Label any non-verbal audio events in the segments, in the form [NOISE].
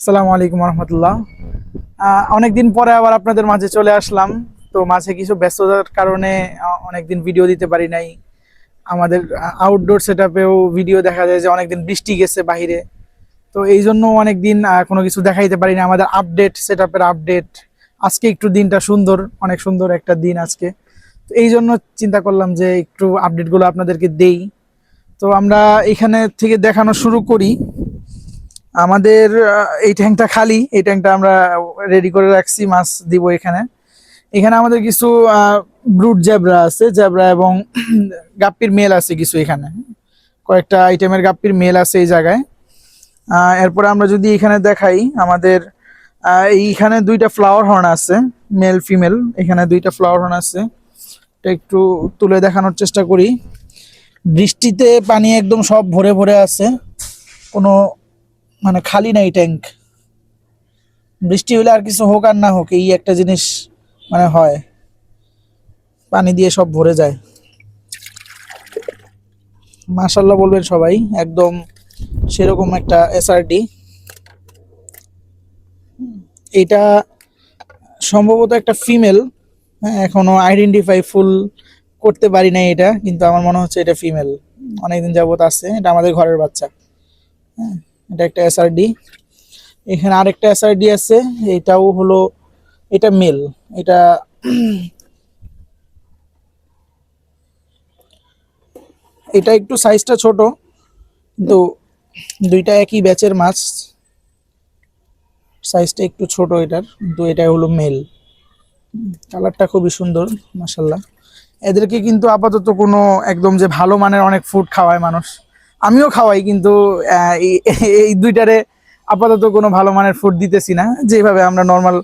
আসসালামু আলাইকুম রহমতুল্লাহ। অনেকদিন পরে আবার আপনাদের মাঝে চলে আসলাম। তো মাঝে কিছু ব্যস্ততার কারণে অনেকদিন ভিডিও দিতে পারি নাই। আমাদের আউটডোর সেট ভিডিও দেখা যায় যে অনেকদিন বৃষ্টি গেছে বাইরে তো এই জন্য অনেকদিন কোনো কিছু দেখাইতে পারি না। আমাদের আপডেট সেট আপডেট আজকে একটু দিনটা সুন্দর, অনেক সুন্দর একটা দিন আজকে। তো এই জন্য চিন্তা করলাম যে একটু আপডেটগুলো আপনাদেরকে দেই। তো আমরা এখানে থেকে দেখানো শুরু করি। আমাদের এই ট্যাঙ্কটা খালি, এই ট্যাঙ্কটা আমরা রেডি করে রাখছি, মাছ দিব এখানে। এখানে আমাদের কিছু ব্রুট জ্যাবরা আছে জ্যাবরা এবং [CLEARS THROAT] গাপ্পির মেল আছে কিছু এখানে। কয়েকটা আইটেমের গাপ্পির মেল আছে এই জায়গায়। এরপরে আমরা যদি এখানে দেখাই আমাদের এইখানে দুইটা ফ্লাওয়ার হর্ন আছে মেল ফিমেল এখানে দুইটা ফ্লাওয়ার হর্ন আছে। একটু তুলে দেখানোর চেষ্টা করি। বৃষ্টিতে পানি একদম সব ভরে ভরে আছে। কোনো মানে খালি নাই ট্যাঙ্ক বৃষ্টি হলে আর কিছু হোক আর না হোক, এই একটা জিনিস মানে হয়। পানি দিয়ে সব ভরে যায়। মাশাল্লাহ বলবেন সবাই, একদম সেরকম একটা এসআরডি এটা সম্ভবত একটা ফিমেল হ্যাঁ এখনও আইডেন্টিফাই ফুল করতে পারি নাই এটা, কিন্তু আমার মনে হচ্ছে এটা ফিমেল অনেকদিন যাবত আছে, এটা আমাদের ঘরের বাচ্চা। হ্যাঁ। এটা একটা এসআরডি এখানে আরেকটা এসআরডি আছে, এটাও হলো, এটা মেল এটা [CLEARS THROAT] এটা একটু সাইজটা ছোট, কিন্তু দুইটা একই ব্যাচের মাছ। সাইজটা একটু ছোট এটার, কিন্তু এটা হলো মেল কালারটা খুবই সুন্দর মাসাল্লাহ এদেরকে কিন্তু আপাতত কোনো একদম যে ভালো মানের অনেক ফুড খাওয়ায় মানুষ। আমিও খাওয়াই, কিন্তু এই- দুইটারে আপাতত কোনো ভালো মানের ফুড দিতেছি না। যেভাবে আমরা নর্মাল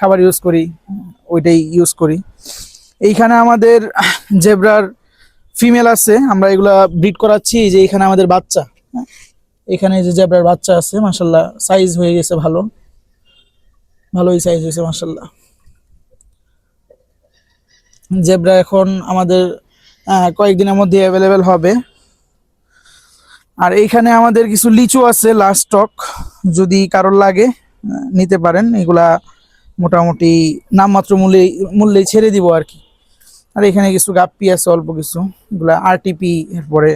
খাবার ইউজ করি, ওইটাই ইউজ করি। এইখানে আমাদের জেব্রার ফিমেল আছে, আমরা এগুলা ব্রিড করাচ্ছি যে এখানে আমাদের বাচ্চা? এখানে যে জেব্রার বাচ্চা আছে মাসাল্লাহ সাইজ হয়ে গেছে ভালো। ভালোই সাইজ হয়েছে মাসাল্লাহ জেব্রা এখন আমাদের কয়েকদিনের মধ্যে অ্যাভেলেবেল হবে। আর এইখানে আমাদের কিছু লিচু আছে লাস্ট স্টক যদি কারোর লাগে নিতে পারেন। এগুলা মোটামুটি নামমাত্র মূল্যে মূল্যে ছেড়ে দিব আর কি। আর এখানে কিছু গাপ্পি আছে, অল্প কিছু। এগুলা আরটিপি এরপরে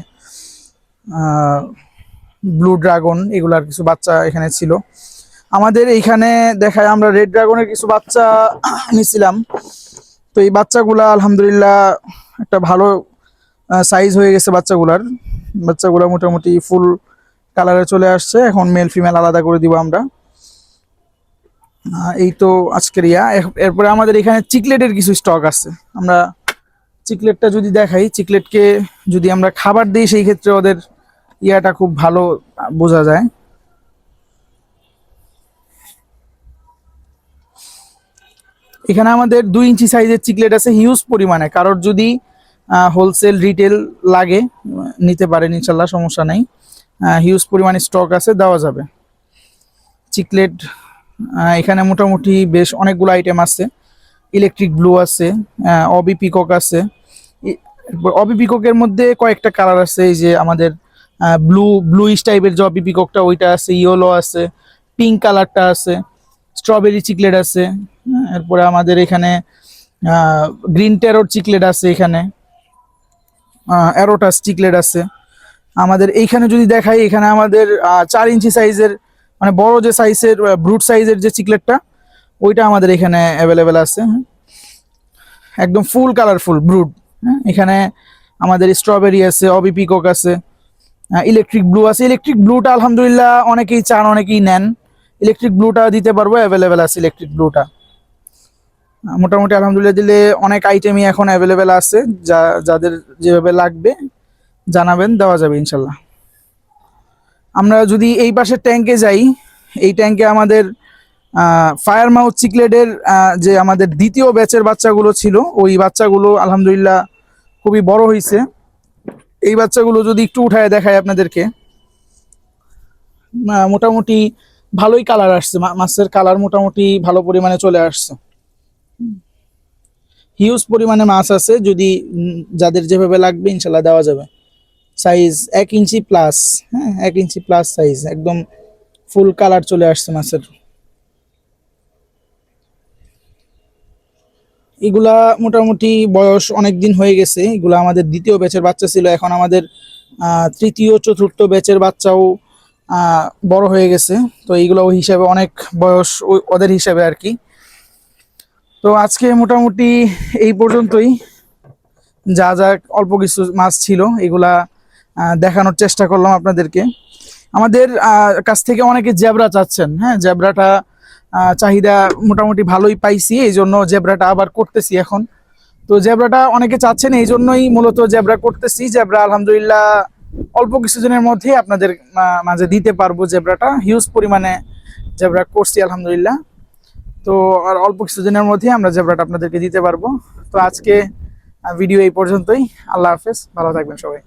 ব্লু ড্রাগন এগুলার কিছু বাচ্চা এখানে ছিল। আমাদের এইখানে দেখায় আমরা রেড ড্রাগনের কিছু বাচ্চা [COUGHS] নিছিলাম। তো এই বাচ্চাগুলা আলহামদুলিল্লাহ একটা ভালো সাইজ হয়ে গেছে বাচ্চাগুলার। বাচ্চাগুলা মোটামুটি ফুল কালারে চলে আসছে। এখন মেল ফিমেল আলাদা করে দিব আমরা। এই তো আজকের ইয়া। এরপরে আমাদের এখানে চিকলেটের কিছু স্টক আছে। আমরা চিকলেটটা যদি দেখাই, চিকলেটকে যদি আমরা খাবার দিই, সেই ক্ষেত্রে ওদের ইয়াটা খুব ভালো বোঝা যায়। এখানে আমাদের দুই ইঞ্চি সাইজের চিকলেট আছে হিউজ পরিমাণে। কারোর যদি হোলসেল রিটেল লাগে, নিতে পারেন ইনশাল্লাহ, সমস্যা নেই। হিউজ পরিমাণে স্টক আছে, দেওয়া যাবে। চিকলেট এখানে মোটামুটি বেশ অনেকগুলো আইটেম আছে। ইলেকট্রিক ব্লু আছে অবি পিকক আছে। অবি পিককের মধ্যে কয়েকটা কালার আছে, এই যে আমাদের ব্লু ব্লুইশ টাইপের যে অবি পিককটা ওইটা আছে ইয়েলো আছে পিঙ্ক কালারটা আছে স্ট্রবেরি চিকলেট আছে। এরপরে আমাদের এখানে গ্রিন টেরোর চিকলেট আছে এখানে। অ্যারোটাস চিকলেট আছে। আমাদের এইখানে যদি দেখাই, এখানে আমাদের চার ইঞ্চি সাইজের মানে বড় যে সাইজের ব্রুট সাইজের যে চিকলেটটা ওইটা আমাদের এখানে অ্যাভেলেবেল আছে। একদম ফুল কালারফুল ব্রুড এখানে আমাদের স্ট্রবেরি আছে অবি পিকক আছে ইলেকট্রিক ব্লু আছে। ইলেকট্রিক ব্লুটা আলহামদুলিল্লাহ অনেকেই চান, অনেকেই নেন। ইলেকট্রিক ব্লুটা দিতে পারব অ্যাভেলেবেল আছে ইলেকট্রিক ব্লুটা মোটামুটি আলহামদুলিল্লাহ দিলে অনেক আইটেমই এখন অ্যাভেলেবেল আছে, যা, যাদের যেভাবে লাগবে জানাবেন, দেওয়া যাবে ইনশাল্লাহ আমরা যদি এই পাশের ট্যাঙ্কে যাই, এই ট্যাঙ্কে আমাদের ফায়ার মাউথ চিকলেটের যে আমাদের দ্বিতীয় ব্যাচের বাচ্চাগুলো ছিল, ওই বাচ্চাগুলো আলহামদুলিল্লাহ খুবই বড় হয়েছে এই বাচ্চাগুলো যদি একটু উঠায় দেখায় আপনাদেরকে। মোটামুটি ভালোই কালার আসছে মাছের কালার মোটামুটি ভালো পরিমাণে চলে আসছে। হিউজ পরিমাণে মাছ আছে, যদি যাদের যেভাবে লাগবে ইনশাল্লাহ দেওয়া যাবে। সাইজ এক ইঞ্চি প্লাস হ্যাঁ এক ইঞ্চি প্লাস সাইজ একদম ফুল কালার চলে আসছে মাছের। এগুলা মোটামুটি বয়স অনেক দিন হয়ে গেছে, এগুলা আমাদের দ্বিতীয় ব্যাচের বাচ্চা ছিল, এখন আমাদের তৃতীয়, চতুর্থ ব্যাচের বাচ্চাও বড় হয়ে গেছে। তো এইগুলো ওই হিসাবে অনেক বয়স ওদের হিসাবে আর কি। তো আজকে মোটামুটি এই পর্যন্তই। যা যা অল্প কিছু মাছ ছিল, এগুলা দেখানোর চেষ্টা করলাম আপনাদেরকে। আমাদের কাছ থেকে অনেকে জেবরা চাচ্ছেন হ্যাঁ? জেবরাটা চাহিদা মোটামুটি ভালোই পাইছি এই জন্য জেবরাটা আবার করতেছি এখন। তো জেবরাটা অনেকে চাচ্ছেন এই জন্যই মূলত জেবরা করতেছি। জেবরা, আলহামদুলিল্লাহ, অল্প কিছুদিনের মধ্যেই আপনাদের মাঝে দিতে পারব জেবরাটা। হিউজ পরিমাণে জেবরা করছি, আলহামদুলিল্লাহ। তো আর অল্প কিছুদিনের মধ্যে আমরা জেবরাটা আপনাদেরকে দিতে পারব। তো আজকে ভিডিও এই পর্যন্তই। আল্লাহ হাফেজ। ভালো থাকবেন সবাই।